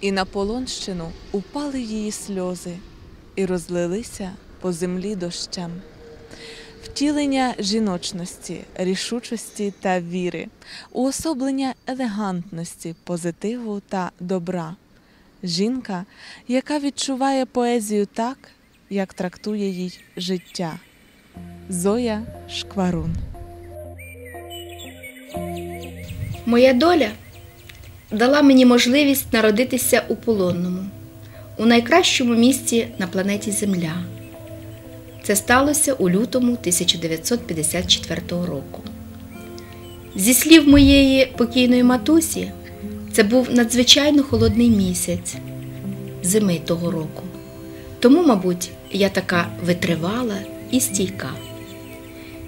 і на Полонщину упали її сльози і розлилися по землі дощем. Втілення жіночності, рішучості та віри, уособлення елегантності, позитиву та добра. Жінка, яка відчуває поезію так, як трактує їй життя. Зоя Шкварун. Моя доля дала мені можливість народитися у полонному, у найкращому місті на планеті Земля. Це сталося у лютому 1954 року. Зі слів моєї покійної матусі, це був надзвичайно холодний місяць зими того року. Тому, мабуть, я така витривала і стійка.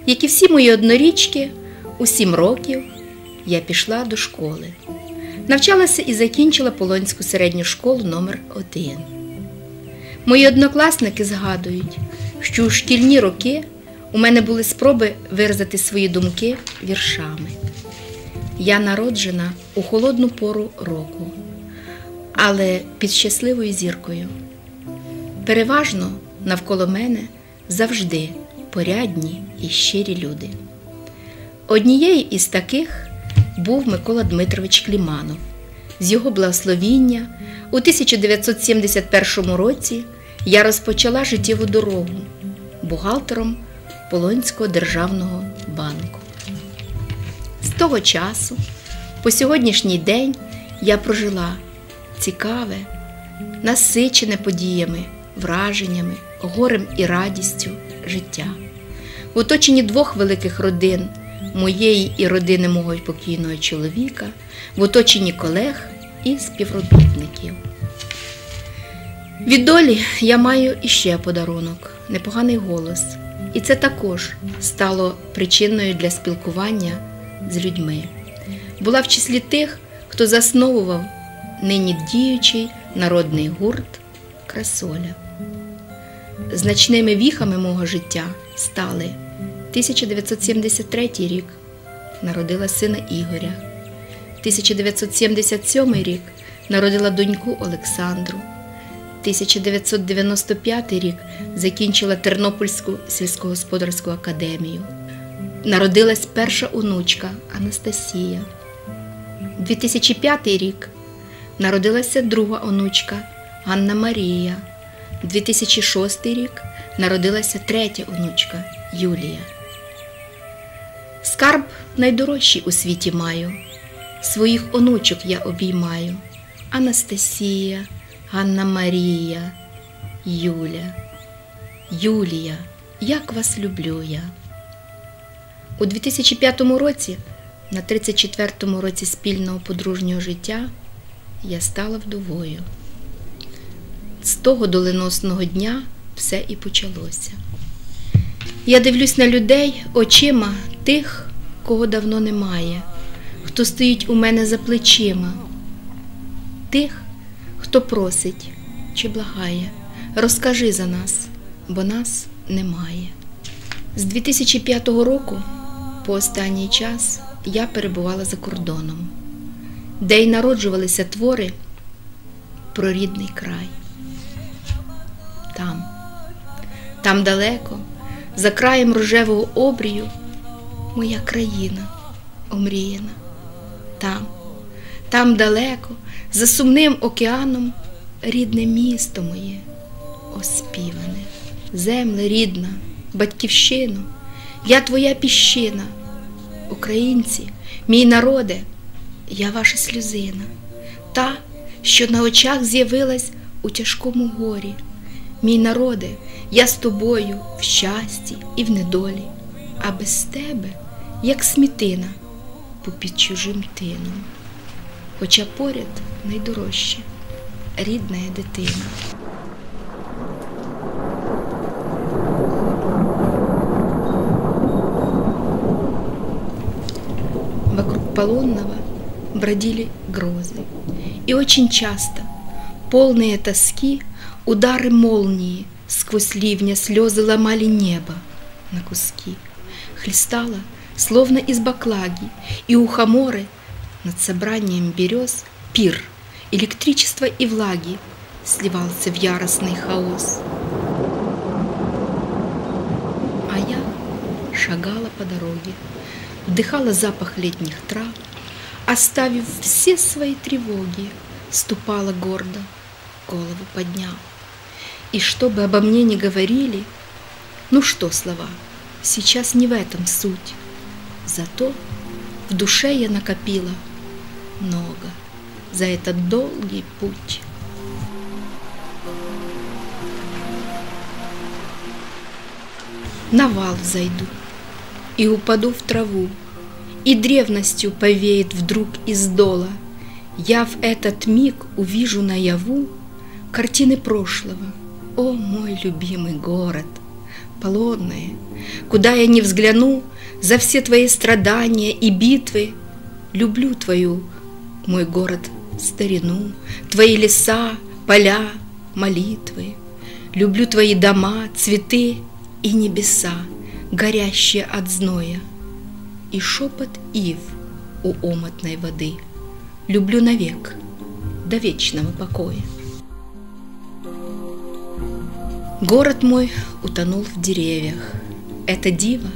Як і всі мої однорічки, у сім років я пішла до школи. Навчалася і закінчила Полонську середню школу номер 1 Мої однокласники згадують, що у шкільні роки у мене були спроби виразити свої думки віршами. Я народжена у холодну пору року, але під щасливою зіркою. Переважно навколо мене завжди порядні і щирі люди. Однією із таких був Микола Дмитрович Кліманов. З його благословіння у 1971 році я розпочала життєву дорогу бухгалтером Полонського державного банку. З того часу, по сьогоднішній день, я прожила цікаве, насичене подіями, враженнями, горем і радістю життя. В оточенні двох великих родин моєї і родини мого покійного чоловіка, в оточенні колег і співробітників. Від долі я маю іще подарунок непоганий голос, і це також стало причиною для спілкування з людьми. Була в числі тих, хто засновував нині діючий народний гурт Красоля. Значними віхами мого життя стали 1973 рік народила сина Ігоря, 1977 рік народила доньку Олександру. 1995 рік закінчила Тернопільську сільськогосподарську академію. Народилась перша онучка Анастасія. 2005 рік народилася друга онучка Ганна Марія. 2006 рік народилася третя онучка Юлія. Скарб найдорожчий у світі маю. Своїх онучок я обіймаю. Анастасія. Ганна Марія, Юля, Юлія, як вас люблю я. У 2005 році, на 34-му році спільного подружнього життя, я стала вдовою. З того доленосного дня все і почалося. Я дивлюсь на людей очима тих, кого давно немає, хто стоїть у мене за плечима, тих, хто просить чи благає, розкажи за нас, бо нас немає. З 2005 року, по останній час, я перебувала за кордоном, де й народжувалися твори про рідний край. Там, там далеко, за краєм рожевого обрію, моя країна омріяна. Там, там далеко, за сумним океаном, рідне місто моє, оспіване, земле рідна, батьківщину, я твоя піщина, українці, мій народе, я ваша сльозина, та, що на очах з'явилась у тяжкому горі. Мій народе, я з тобою в щасті і в недолі, а без тебе, як смітина, попід чужим тином хоча поряд найдорожче рідна дитина. Вокруг Полонного бродили грозы, и очень часто, полные тоски, удары молнии сквозь ливня слезы ломали небо на куски. Хлестало, словно из баклаги, и у хаморы над собранием берез пир, электричества и влаги сливался в яростный хаос. А я шагала по дороге, вдыхала запах летних трав, оставив все свои тревоги, ступала гордо, голову подняв. И что бы обо мне ни говорили, ну что слова, сейчас не в этом суть. Зато в душе я накопила много за этот долгий путь. На вал зайду и упаду в траву, И древностью повеет вдруг из дола. Я в этот миг увижу наяву Картины прошлого, о мой любимый город, Полонное, куда я не взгляну, За все твои страдания и битвы Люблю твою, мой город, старину, Твои леса, поля, молитвы. Люблю твои дома, цветы и небеса, горящие от зноя, и шепот ив у омутной воды. Люблю навек, до вечного покоя. Город мой утонул в деревьях. Это диво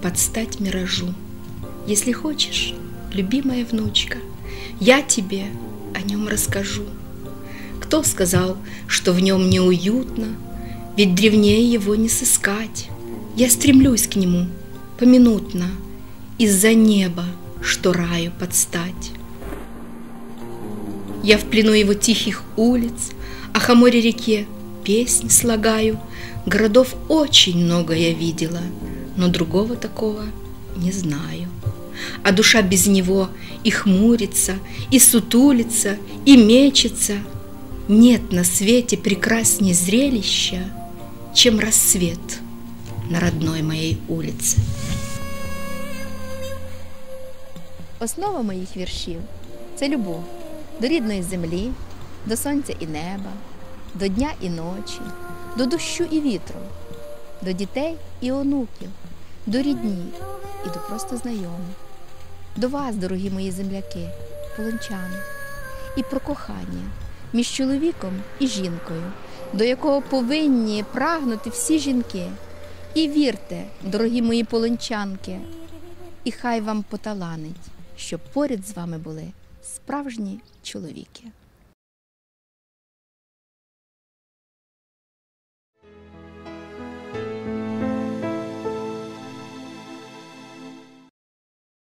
под стать миражу. Если хочешь, любимая внучка, я тебе о нем расскажу. Кто сказал, что в нем неуютно, ведь древнее его не сыскать. Я стремлюсь к нему поминутно из-за неба, что раю подстать. Я в плену его тихих улиц, о Хаморе реке песнь слагаю. Городов очень много я видела, но другого такого не знаю. А душа без него и хмурится, и сутулится, и мечется. Нет на свете прекрасней зрелища, чем рассвет на родной моей улице. Основа моїх віршів це любов до рідної землі, до сонця і неба, до дня і ночі, до дощу і вітру, до дітей і онуків, до рідні і до просто знайомих, до вас, дорогі мої земляки, полончани, і про кохання між чоловіком і жінкою, до якого повинні прагнути всі жінки. І вірте, дорогі мої полончанки, і хай вам поталанить, щоб поряд з вами були справжні чоловіки.